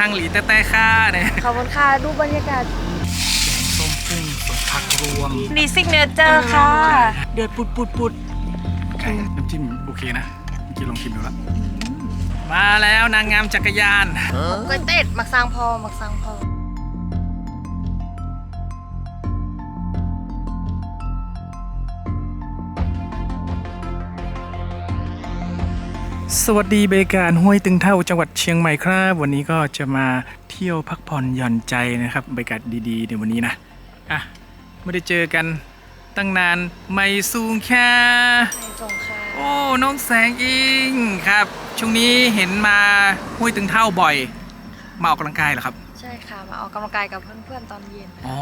ฮังหลีแต่แต่ค่าเนี่ยขอบคุณค่ะดูบรรยากาศส้มกุ้งสดผักรวมนี่ซิกเนเจอร์ค่ะ เดือดปุดปุดปุดไข่น้ำจิ้มโอเคนะเมื่อกี้ลองชิมดูแล้วมาแล้วนางงามจักรยานก๋วยเตี๋ยวมักซังพอมักซังพอ สวัสดีเบรยากาศห้วยตึงเท่าจังหวัดเชียงใหม่ครับ วันนี้ก็จะมาเที่ยวพักผ่อนหย่อนใจนะครับบรรยากาศดีๆในวันนี้นะอะไม่ได้เจอกันตั้งนานไม่สูงแค่ในสงขลาโอ้น้องแสงอิงครับ ช่วงนี้เห็นมาห้วยตึงเท่าบ่อย มาออกกำลังกายเหรอครับ ใช่ค่ะ มาออกกำลังกายกับเพื่อนๆตอนเย็นอ๋อ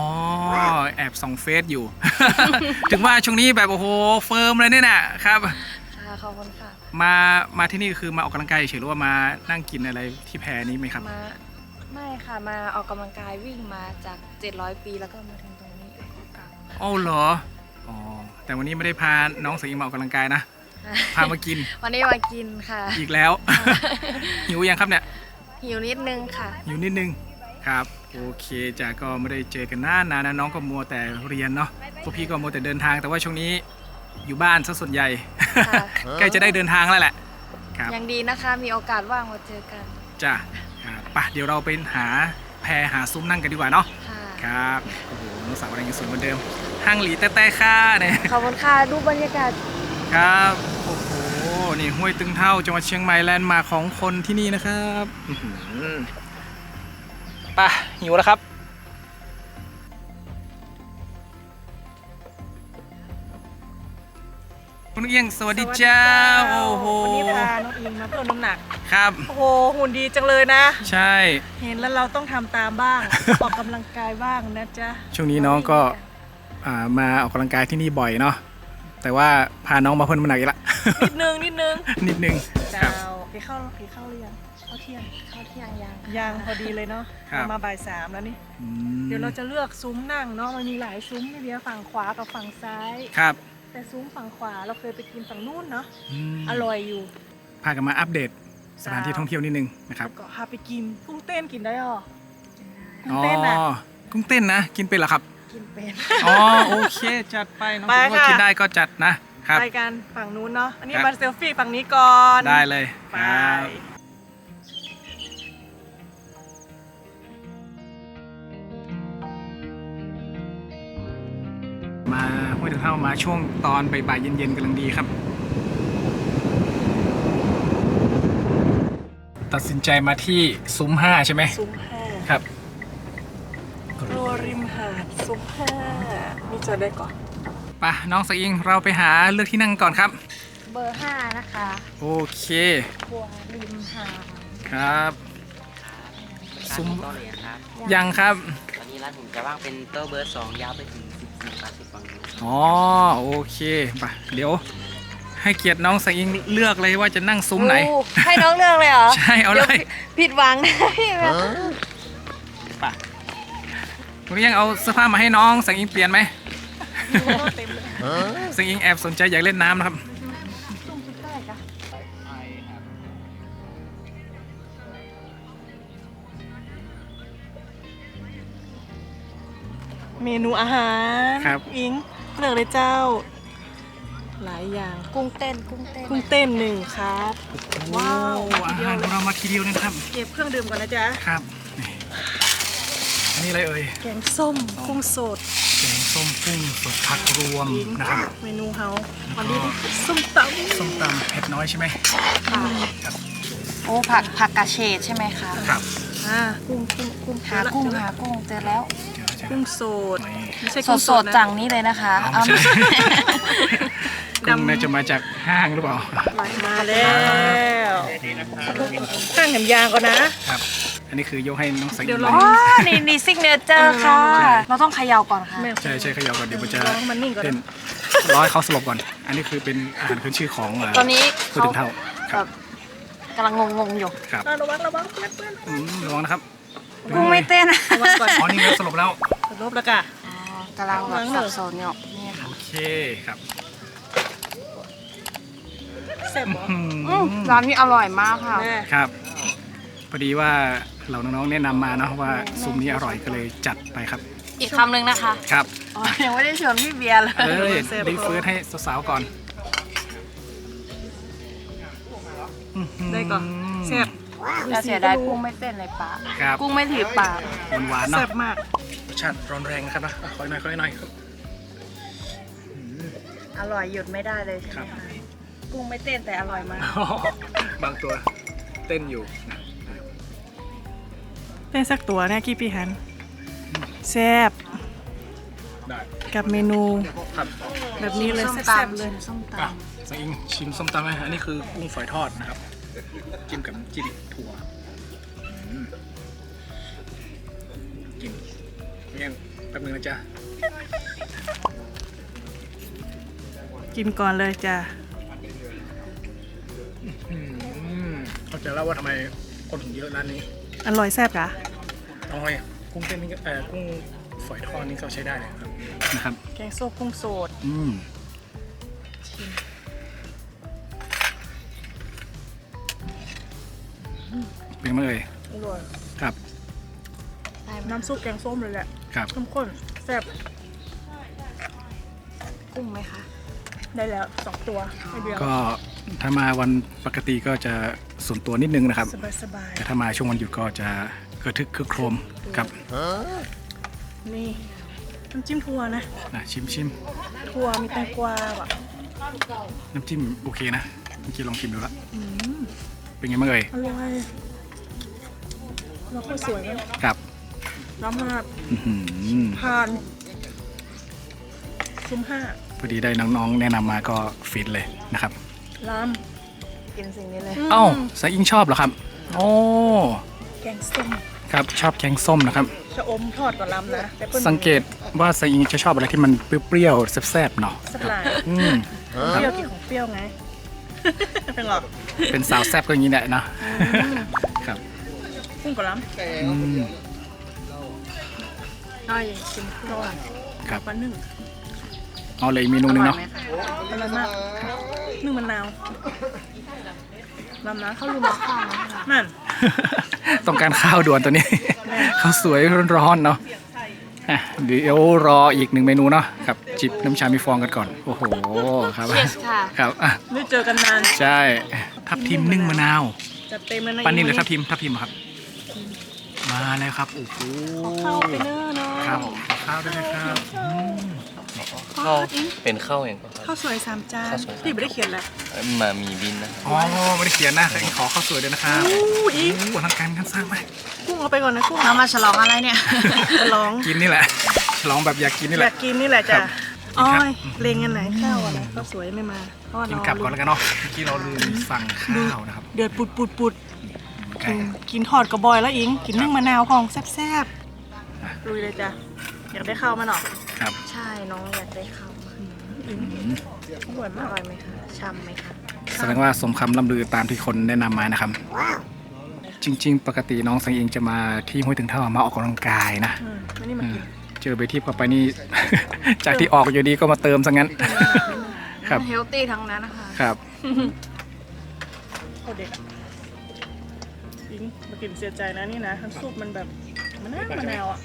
แอบส่องเฟซอยู่ ถึงว่าช่วงนี้แบบโอ้โหเฟิร์มเลยเนี่ยนะครับค่ะขอบคุณค่ะ มามาที่นี่คือมาออกกำลังกายเฉยๆหรือว่ามานั่งกินอะไรที่แพนี้ไหมครับ มาไม่ค่ะมาออกกำลังกายวิ่งมาจาก 700 ปีแล้วก็มาถึงตรงนี้แล้วก็กลับโอ้เหรออ๋อแต่วันนี้ไม่ได้พาน้องแสงอิงมาออกกำลังกายนะพามากินวันนี้มากินค่ะ อีกแล้ว หิวยังครับเนี่ย หิวนิดนึงค่ะ อยู่นิดนึงครับ โอเคจ้ะก็ไม่ได้เจอกันนานนานนะน้องก็มัวแต่เรียนเนาะพวกพี่ก็มัวแต่เดินทางแต่ว่าช่วงนี้ อยู่บ้านซะส่วนใหญ่ ค่ะ ใกล้จะได้เดินทางแล้วแหละ ครับ ยังดีนะคะ มีโอกาสว่างมาเจอกัน จ้ะครับไปะเดี๋ยวเราไปหาแพรหาซุ้มนั่งกันดีกว่าเนาะ ค่ะ ครับ โอ้โห น้องสาวอะไรยังสวยเหมือนเดิม ห้างหลีแต่แต่ค่าเนี่ย ขอบคุณค่ะ ดูบรรยากาศ ครับ โอ้โห นี่ห้วยตึงเท่าจังหวัดเชียงใหม่แลนด์มาร์คของคนที่นี่นะครับอื้อหือไปะหิวแล้วครับ คุณเอียงสวัสดีเจ้า โอ้โห วันนี้พาน้องอิงมาเพิ่มน้ำหนัก ครับ โอ้โห หุ่นดีจังเลยนะ ใช่ เห็นแล้วเราต้องทำตามบ้าง ออกกำลังกายบ้างนะจ๊ะช่วงนี้น้องก็อ่ามาออกกำลังกายที่นี่บ่อยเนาะ แต่ว่าพาน้องมาเพิ่มน้ำหนักอีกละ นิดนึงนิดนึงนิดนึงคเจ้ารับไปเข้าไปเข้าหรือยังเข้าเที่ยงเข้าเที่ยงยังยังพอดีเลยเนาะครับ เรามาบ่ายสามแล้วนี่ อืมเดี๋ยวเราจะเลือกซุ้มนั่งเนาะ มันมีหลายซุ้มทีเดียวฝั่งขวากับฝั่งซ้าย ครับ แต่ซุ้มฝั่งขวาเราเคยไปกินฝั่งนู้นเนาะมอร่อยอยู่พากันมาอัปเดตสถานที่ท่องเที่ยวนิดนึงนะครับก็พาไปกินกุ้งเต้นกินได้หรอกุ้อ๋งอเต้นอะกุ้งเต้นนะ กินเป็นเหรอครับ กินเป็นอ๋อโอเคจัดไปน้องไปคิดว่าค่ะกินได้ก็จัดนะครับไปกันฝั่งนู้นเนาะอันนี้ครับมาเซลฟี่ฝั่งนี้ก่อนได้เลยไปครับ มาห้วยถึงเข้ามาช่วงตอนบ่ายๆเย็นๆกำลังดีครับ ตัดสินใจมาที่ซุ้มห้าใช่ไหมซุ้มห้าครับครัวริมหาดซุ้มห้านี่จะได้ก่อนไปะน้องสอิงเราไปหาเลือกที่นั่งก่อนครับ เบอร์5นะคะโอเคครัวริมหาดครับ ซุ้มโต๊ะเลยครับ ยังครับ ตอนนี้ร้านผมจะว่างเป็นโต๊ะเบอร์สองยาวไปถึง14 80ฝั่งนู้น อ๋อโอเคไปะเดี๋ยว ให้เกียรติน้องสอิงเลือกเลยว่าจะนั่งซุ้มไหน โอ้ให้น้องเลือกเลยเหรอใช่เอาเลย ดี๋วผิดหวังได้ไหมไปะคุณยังเอาเสื้อผ้ามาให้น้องสังอิงเปลี่ยนไหมเต็มเลยสังอิงแอบสนใจอยากเล่นน้ำนะครับ มนูอาหารครับ อิงเลือกเลยเจ้า หลายอย่างกุ้งเต้นกุ้งเต้นกุ้งเต้นหนึ่งครับ ว้าวโอ้อาหารของเรามาทีเดียวเลยนะครับเก็บเครื่องดื่มก่อนนะจ๊ะครับนี่อันนี้อะไรเอ่ยแกงส้มกุ้งสดแกงส้มกุ้งสดผักรวมอิงนะครับเมนูเฮาวันนี้ส้มตำส้มตำเผ็ดน้อยใช่ไหมค่ะครับโอ้ผักผักกาเฉดใช่ไหมคะครับอ่ากุ้งกุ้งกุ้งหากุ้งหากุ้งเจอแล้วเจอเจอ กุ้งสดนี่ไม่ใช่สกุ้ดงสดนะๆจังนี้เลยนะคะอ๋อเอาไม่ใช่มากุ้งน่าจะมาจากห้างหรือเปล่า มาแล้วข้างแหนมยางก่อนนะ ครับ อันนี้คือยกให้น้องสังเดี๋ยวเลลยองอ๋อนี่นี่ซิกเนเจอร์ค่ะ เราต้องเขย่าก่อนค่ะแม่ใช่ใช่เขย่าก่อนเดี๋ยวมันจะลองมันนิ่งก่อนเป็นนะร้อยเขาสลบก่อน อันนี้คือเป็นอาหารขึ้นชื่อของาตอนนี้พูดถึงเท่าคแบรับบกำลังงงๆอยู่ ครับอะระวังระวังเพื่อนเพื่อนอืมระวังนะครับ กุ้งไม่เต้นระวังก่อนอ๋อนี่ครับสลบแล้วลบแล้วกะอ๋อกำลังแบบสับสนอยู่นี่ค่ะโอเคครับแซ่บเหรออืมอืมร้านนี้อร่อยมากค่ะแม่ครับ พอดีว่าเราน้องๆแนะนำมาเนาะว่าซุ้มนี้อร่อยก็เลยจัดไปครับ อีกคำหนึ่งนะคะ ครับอ๋อยังไม่ได้ชวนพี่เบียร์เลยเอ้ยรีเฟิร์สให้สาวๆก่อน ได้ก่อนแซ่บ แต่เสียดายกุ้งไม่เต้นในปากครับกุ้งไม่ถีบปากหวานๆเนาะแซ่บมากรสชาติร้อนแรงนะครับนะขอหน่อยขอหน่อยครับอร่อยหยุดไม่ได้เลยใช่ไหมครับคะกุ้งไม่เต้นแต่อร่อยมากบางตัวเต้นอยู่นะได้สักตัวเนี่ยกี่ปีหันแซ่บได้กับเมนูครับแบบนี้เลยส้มแซ่บตำๆเลย ส้มตอะสังอิงชิมส้มตำไหมอันนี้คือกุ้งฝอยทอดนะครับ จิ้มกับน้ำจิ้มถั่วอืมกินงั้นแป๊บนึงนะจ๊ะ กินก่อนเลยจ้ะอืมเข้าใจแล้วว่าทำไมคนถึงเยอะร้านนี้ อร่อยแซ่บกะอร่อยกุ้งเต้นนี่ก็เอ่อกุ้งฝอยทอดนี่ก็ใช้ได้เลยครับนะครับ แกงส้มกุ้งสด อืม เป็นไงเอ่ยอร่อยครับำได้ไหมน้ำซุปแกงส้มเลยแหละครับ เข้มข้นแซ่บกุ้งไหมคะ ได้แล้วสองตัวไอเดียวก็ถ้ามาวันปกติก็จะส่วนตัวนิดนึงนะครับ สบายสบายแต่ถ้ามาช่วงวันหยุดก็จะกระทึกคึกโครมครับๆนี่น้ำจิ้มทัวนะนะชิมชิมทัวมีแตงกวาแบบน้ำจิ้มโอเคนะเมื่อกี้ลองชิมดูแล้วเป็นไงบ้างเอ่ยอร่อย แล้วก็สวยมากครับน้ำมากอื้อหือผ่านซุ้มห้าพอดีได้น้องๆ แนะนำมาก็ฟินเลยนะครับ ล้กินสิ่งนี้เลยำเอ้าสายอิงชอบเหรอครับ โอ้ แกงส้มครับชอบแกงส้มนะครับ ชะอมทอดกับลำนะแต่เปิ้ลสังเกตว่าสายอิงจะชอบอะไรที่มันเปรี้ยวๆแซ่บๆเนาะสักหลายอืมเปรี้ยวกินของเปรี้ยวไงเป็นหรอเป็นสาวแซ่บก็อย่างนี้แหละเนาะครับ กุ้งกับล้อืมำอ้อยกินร้อนครับวันหนึ่งเอาเลยอีกเมนูหนึงเนาะอร่อยมากนึ่งมะนาวลำนะเขาลืมเอาข้าวมาให้เรานั่น ต้องการข้าวด่วนตัวนี้ ข้าวสวยร้อนๆเนาะอะเดี๋ยวรออีกหนึ่งเมนูเนาะกับจิบน้ำชามีฟองกันก่อน โอ้โหครับเชียสค่ะ ครับอะไม่เจอกันนาน ใช่ทับทิมนึ่งมะนาวจัดเต็มเลยนะปันนี่หรือทับทิมทับทิมเหรอครับ มาแล้วครับโอ้โหเข้าไปเนอะเนาะครับขอข้าวด้วยนะครับอืมข้าวเป็นข้าวอย่างก็ครับข้าวสวยสามจานข้าวสวยพี่ไม่ได้เขียนแหละมามีบินนะครับอ๋อไม่ได้เขียนนะแต่ขอข้าวสวยด้วยนะครับอู้อีกโอ้โหอลังการกันสร้างมากกุ้งเอาไปก่อนนะกุ้งเรามาฉลองอะไรเนี่ยจะลองกินนี่แหละฉลองแบบอยากกินนี่อแหยาละกกินนี่แหละจ้ะครับอ้อครับยเลงกันไหนข้าวอะไรข้าวสวยไม่มาเพราะว่ากินเรากลับก่อนแล้วกันเนาะเมื่อกี้เราลืมสั่งข้าวนะครับ เดือดปุดปุดปุดไก่กินกินทอดกระบอยแล้วอิง กินนึ่งมะนาวพองแซ่บๆลุยเลยจ้ะ อยากได้ข้าวมาหน่อยครับ ใช่น้องอยากได้ข้าวมาอร่อยอมากร่อยไหมคะช่ำไหมคะแสดงว่าสมคำล่ำลือตามที่คนแนะนำมานะครับ จริง ๆ ปกติน้องสังเองจะมาที่ห้วยถึงเท่ามาออกกำลังกายนะอืมไม่นี่มาเออกินเจอไปที่เข้าไปนี่ จากที่ออกอยู่ดีก็มาเติมซะงั้น ครับเฮลตี้ทั้งนั้นนะคะ ครับโคตรเด็ด อะอิงมากินเสียใจนะนี่นะทั้งซุปมันแบบมันน่ามะนาวอะ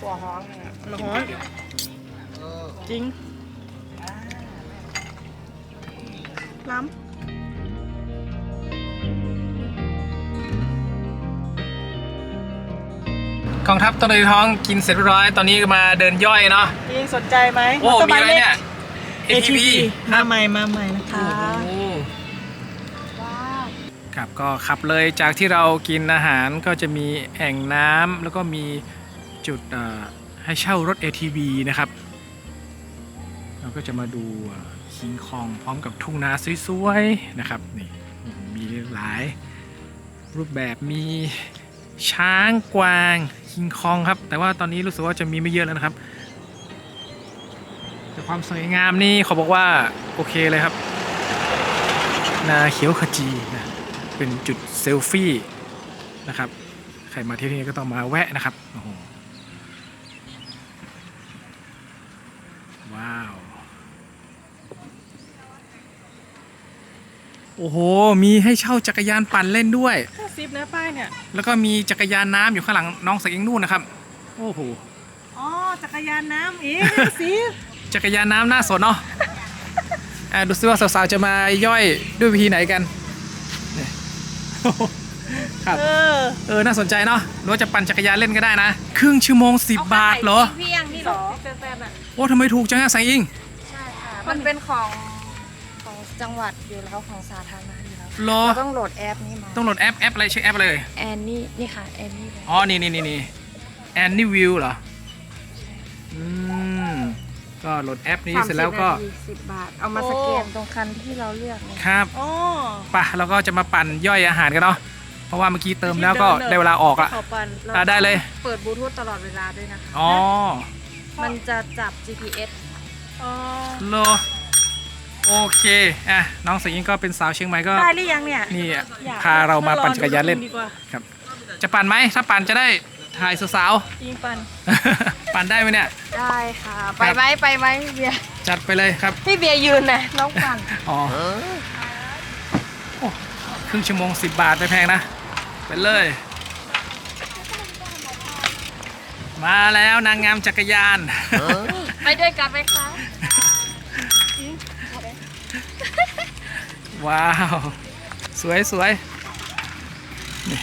หัวฮ้องเนี่ยมันฮ้อนจริงล้ำกองทัพต้นเลยท้องกินเสร็จเรียบร้อย ตอนนี้ก็มาเดินย่อยเนาะอิงสนใจไหมโอ้มีอะไรเนี่ย ATV มาใหม่มาใหม่นะคะว้าว ครับก็ขับเลยจากที่เรากินอาหารก็จะมีแอ่งน้ำแล้วก็มีจุดให้เช่ารถ ATV นะครับ เราก็จะมาดูคิงคองพร้อมกับทุ่งนาสวยๆนะครับนี่มีหลายรูปแบบมีช้างกวางคิงคองครับ แต่ว่าตอนนี้รู้สึกว่าจะมีไม่เยอะแล้วนะครับ แต่ความสวยงามนี่เขาบอกว่าโอเคเลยครับ นาเขียวขจีนะ เป็นจุดเซลฟี่นะครับ ใครมาที่นี่ก็ต้องมาแวะนะครับโอ้โหว้าว โอ้โห มีให้เช่าจักรยานปั่นเล่นด้วย50ซิบนะป้ายเนี่ย แล้วก็มีจักรยานน้ำอยู่ข้างหลังน้องสังอิงนู่นนะครับ โอ้โห อ๋อ จักรยานน้ำอีกซิบ จักรยานน้ำน่าสนเนาะ อะดูซิว่าสาวๆจะมาย่อยด้วยวิธีไหนกันเนี่ย ครับ เออเออ น่าสนใจเนาะหรือว่าจะปั่นจักรยานเล่นก็ได้นะ ครึ่งชั่วโมง 10 บาทเหรอ เพียงนี่เหรอแฟนๆอะโอ้ทำไมถูกจังอะสังอิงใช่ค่ะ มันเป็นของของจังหวัดอยู่แล้วของสาธารณะอยู่แล้วเหรอ เราต้องโหลดแอปนี้มาต้องโหลดแอป แอปอะไรชื่อแอปอะไรเลยแอนนี่นี่ค่ะแอนนี่เลยอ๋อ นี่นี่นี่นี่แอนนี่วิวเหรอ อืม ก็โหลดแอปนี้เสร็จแล้วก็สิบบาท เอามาสแกนตรงคันที่เราเลือกเลยครับอ๋อไป่ะเราก็จะมาปั่นย่อยอาหารกันเนาะเพราะว่าเมื่อกี้เติมแล้วก็ได้เวลาออกละ ขอปันอะได้เลย เปิดบลูทูธตลอดเวลาด้วยนะคะอ๋อมันจะจับ GPS อ๋อโลโอเคอะน้องสิงห์ก็เป็นสาวเชียงใหม่ก็ได้หรือยังเนี่ยนี่อะอยกพาเรามาปั่นจักรยานเล่นดีกว่าครับ จะปั่นไหมถ้าปั่นจะได้ ถ่ายสาวยิงปันๆ ปั่นได้ไหมเนี่ย ได้ค่ะ ไปไหมไปไหมพี่เบียร์จัดไปเลยครับ พี่เบียร์ยืนนะน้องปั่นอ๋อโอ้ครึ่งชั่วโมง 10 บาทไม่แพงนะ ไปเลย มาแล้วนางงามจักรยาน ไปด้วยกันไหมคะว้าว สวยสวยนี่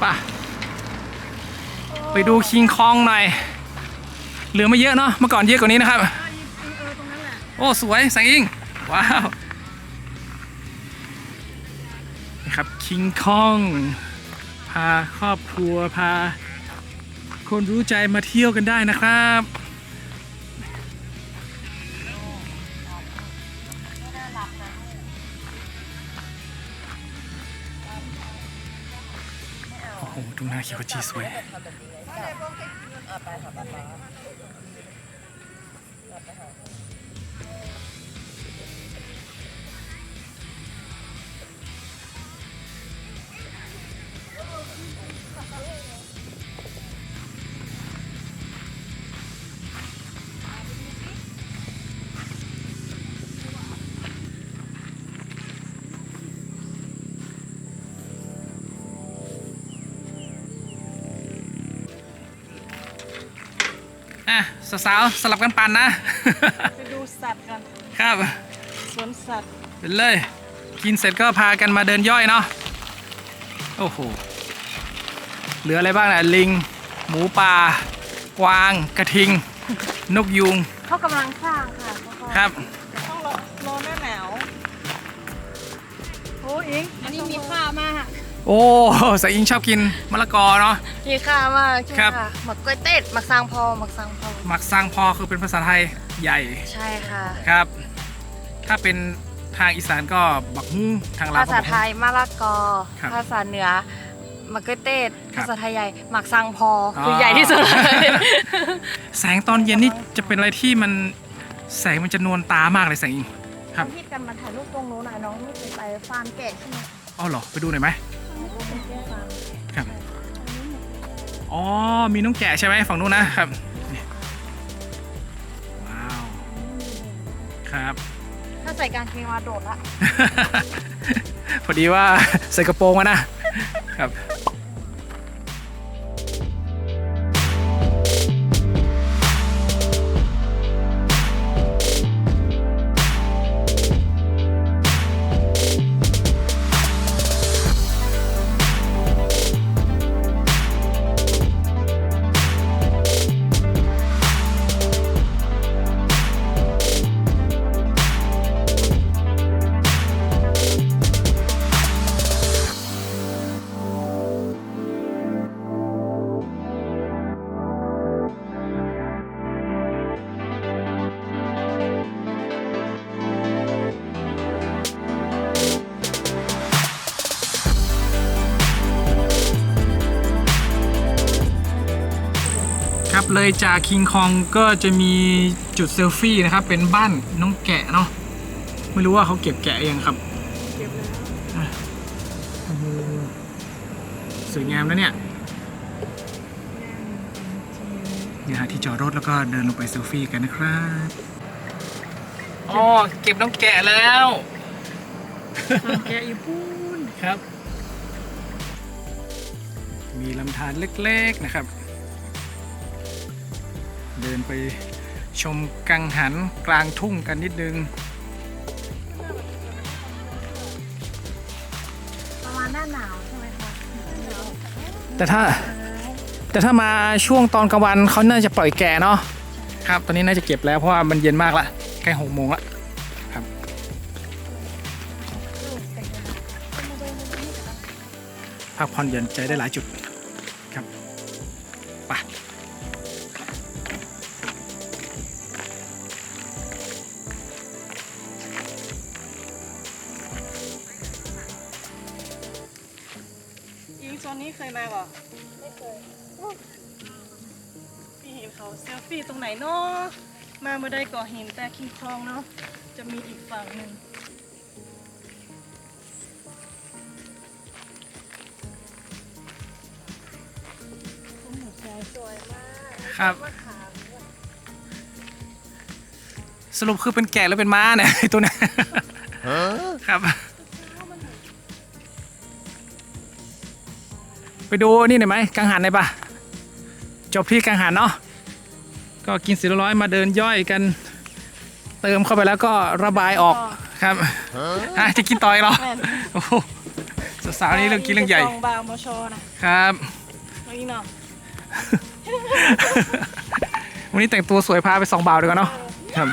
ไป่ะ ไป ดูคิงคองหน่อย เหลือไม่เยอะเนาะเมื่อก่อนเยอะกว่านี้นะครับ โอ้ สวยแสงอิง ว้าวนี่ครับคิงคอง พาครอบครัวพา คนรู้ใจมาเที่ยวกันได้นะครับโอ้โหตรงหน้าเขียวจีสวย อะ สาวๆสลับกันปั่นนะ ไปดูสัตว์กันครับสวนสัตว์เป็นเลย กินเสร็จก็พากันมาเดินย่อยเนาะโอ้โหเหลืออะไรบ้างนะลิง หมูป่ากวาง กระทิง นกยูงเขากำลังสร้างค่ะเขาก็ครับ ต้องรอรอหน้าหนาวโอ้อิงอันนี้มีค่ามากโอ้สายอิงชอบกินมะละกอเนาะ มีค่ามากใช่ครับค่ะหมักกล้วยเต้ดหมักซางพอหมักซางพอ หมักซังพอคือเป็นภาษาไทยใหญ่ใช่ค่ะ ครับ ถ้าเป็นทางอีสานก็บักฮุ้งทางลาวภาก็ษาบักไทฮุ้ง ยมะละกอ ครับภาษาเหนือหมักกล้วยเต้ดครับภาษาไทยใหญ่หมักซางพอออคือใหญ่ที่สุดเลยแสงตอนเย็นนี่จะเป็นอะไรที่มันแสงมันจะนวลตามากเลยแสงอิง ครับฮิตกันมาถ่ายรูปตรงนู้นหน่อยน้องไม่เคยไปฟาร์มแกะใช่ไหมอ๋อเหรอไปดูหน่อยไหม ครับ อ๋อ มีน้องแกะใช่ไหมฝั่งนู้นนะครับ ครับ ถ้าใส่กางเกงมาโดดละ พอดีว่าใส่กระโปรงมานะครับ เลยจากคิงคองก็จะมีจุดเซลฟี่นะครับ เป็นบ้านน้องแกะเนาะไม่รู้ว่าเขาเก็บแกะยังครับเก็บแล้วอะโอ้โหสวยงามนะเนี่ยเนี่ยฮะที่จอดรถแล้วก็เดินลงไปเซลฟี่กันนะครับอ๋อเก็บน้องแกะแล้วแกอีปูนครับ มีลำธารเล็กๆนะครับ เดินไปชมกังหันกลางทุ่งกันนิดนึง ประมาณหน้าหนาวใช่ไหมคะแต่ถ้าแต่ถ้ามาช่วงตอนกลางวันเขาน่าจะปล่อยแก่เนาะครับ ตอนนี้น่าจะเก็บแล้วเพราะว่ามันเย็นมากละใกล้หกโมงละครับ พักผ่อนหย่อนใจได้หลายจุด โซนนี้เคยมาก่อไม่เคยพี่เห็นเขาเซลฟี่ตรงไหนเนาะมาเมื่อใดก็เห็นแต่คิงคองเนาะจะมีอีกฝั่งหนึ่งต้นหมวกแดงสวยมากครับสรุปคือเป็นแกะแล้วเป็นม้าเนี่ยไอ้ตัวเนี้ยครับ ไปดูนี่หน่อยไหมกังหันหน่อยปะจบที่กังหันเนาะก็กินสีร้อยมาเดินย่อยกัน เติมเข้าไปแล้วก็ระบายออกครับอะจะกินต่ออีกเหรอแม่นโอ้โหสาวๆนี่เรื่องกินเรื่องใหญ่กระจองบาวมชอนะครับเอาอีกเนาะวันนี้แต่งตัวสวยพาไปสองบ่าวดีกว่าเนาะครับ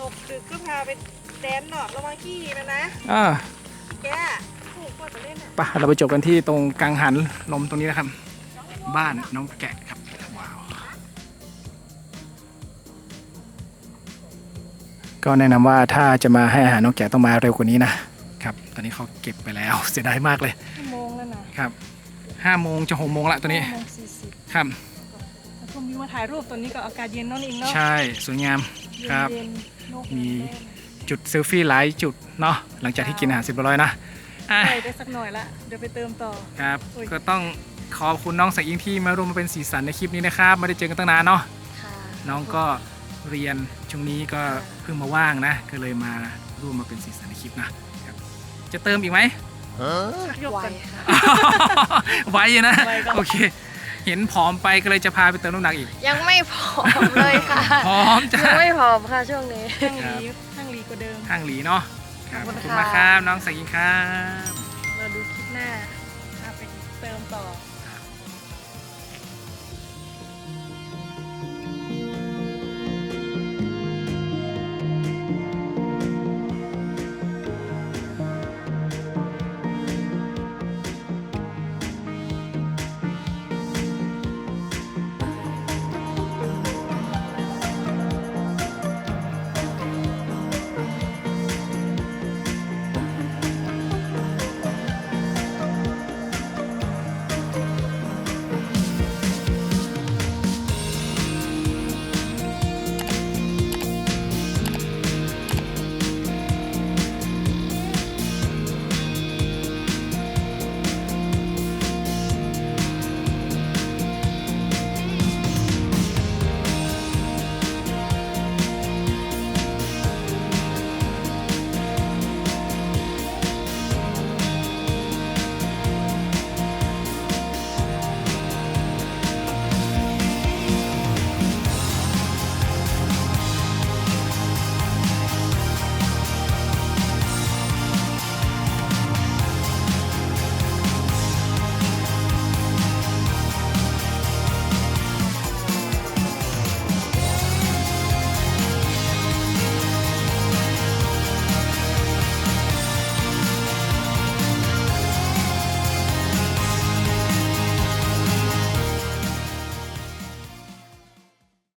ตกดึกก็พาไปแดนหนอดระวังขี้นะนะอ่าแกถูกกว่า จะเล่นอะไปเราไปจบกันที่ตรงกังหันลมตรงนี้นะครับ บ้านน้องแกะครับว้าวก็แนะนำว่าถ้าจะมาให้อาหารน้องแกะต้องมาเร็วกว่านี้นะครับ ตอนนี้เขาเก็บไปแล้วเสียดายมากเลยชั่วโมงแล้วนะครับห้าโมงจะหกโมงละตัวนี้ชั่วโมงสี่สิบครับแล้วก็มีมาถ่ายรูปตัวนี้ก็อากาศเย็นเนอนอิงเนาะใช่สวยงามครับเย็นๆนกมีเต้นจุดเซลฟี่หลายจุดเนาะหลังจากที่กินอาหารเสร็จเรียบร้อยนะ อะไปได้สักหน่อยละเดี๋ยวไปเติมต่อ ครับโอ้ยก็ต้องขอบคุณน้องสายอิงที่มาร่วมมาเป็นสีสันในคลิปนี้นะครับ ไม่ได้เจอกันตั้งนานเนาะ ค่ะ น้องก็เรียนช่วงนี้ก็เพิ่งมาว่างนะ ก็เลยมาร่วมมาเป็นสีสันในคลิปนะครับ จะเติมอีกไหม ชักยกไวกันค่ะไว้อยู่นะ ไว้ก็โอเค เห็นผอมไปก็เลยจะพาไปเติมน้ำหนักอีก ยังไม่พร้อมเลยค่ะ พร้อมจ้ะ ยังไม่พร้อมค่ะช่วงนี้ ข้างหลีข้างหลีกว่าเดิม ข้างหลีเนาะครับ ขขออบบคุคุณณมากคค่ะรับ น้องสายอิงครับ เราดูคลิปหน้าพาไปเติมต่อ